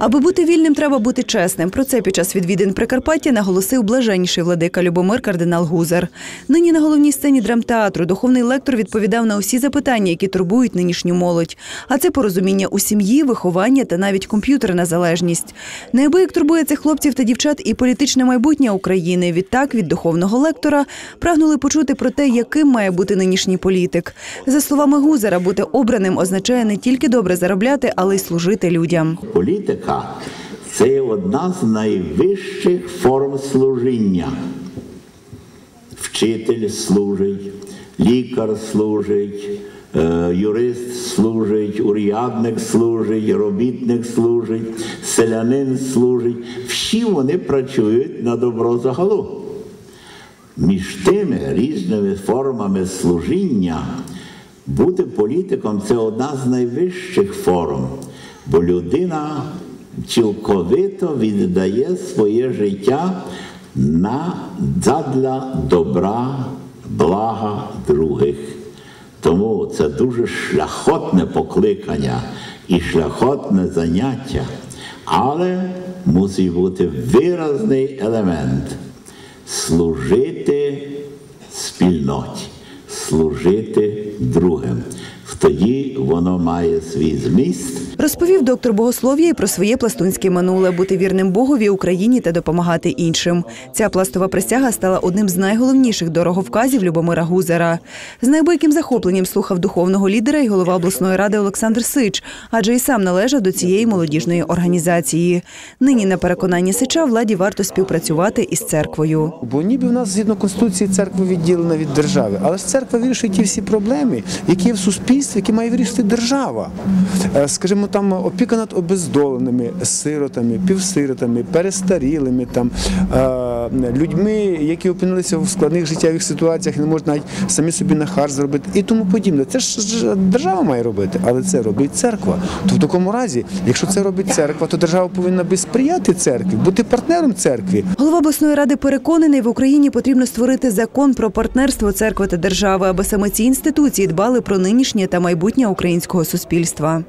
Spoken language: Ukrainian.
Аби бути вільним, треба бути чесним. Про це під час відвідин Прикарпаття наголосив блаженніший владика Любомир кардинал Гузар. Нині на головній сцені драмтеатру духовний лектор відповідав на усі запитання, які турбують нинішню молодь. А це порозуміння у сім'ї, виховання та навіть комп'ютерна залежність. Неабияк турбує цих хлопців та дівчат і політичне майбутнє України. Відтак від духовного лектора прагнули почути про те, яким має бути нинішній політик. За словами Гузара, бути обраним означає не тільки добре заробляти, але й служити людям. Політика це одна з найвищих форм служіння. Вчитель служить, лікар служить, е, юрист служить, урядник служить, робітник служить, селянин служить. Всі вони працюють на добро загалу. Між тими різними формами служіння бути політиком це одна з найвищих форм, бо людина цілковито віддає своє життя на задля добра, блага других. Тому це дуже шляхотне покликання і шляхотне заняття, але мусить бути виразний елемент служити спільноті, служити другим. Тоді воно має свій зміст. Розповів доктор богослов'я і про своє пластунське минуле бути вірним Богові Україні та допомагати іншим. Ця пластова присяга стала одним з найголовніших дороговказів Любомира Гузера. З найбойким захопленням слухав духовного лідера і голова обласної ради Олександр Сич, адже і сам належав до цієї молодіжної організації. Нині на переконанні Сича владі варто співпрацювати із церквою. Бо ніби в нас згідно конституції церква відділена від держави, але ж церква вирішує ті всі проблеми, які є в суспільстві, які має вирішити держава. Е, Скажімо, там опіка над обездоленими, сиротами, півсиротами, перестарілими, там е, людьми, які опинилися в складних життєвих ситуаціях, не можуть навіть самі собі нахар зробити і тому подібне. Це ж держава має робити, але це робить церква. То в такому разі, якщо це робить церква, то держава повинна би сприяти церкві, бути партнером церкві. Голова обласної ради переконаний, в Україні потрібно створити закон про партнерство церкви та держави, аби саме ці інституції дбали про нинішнє та майбутнє українського суспільства.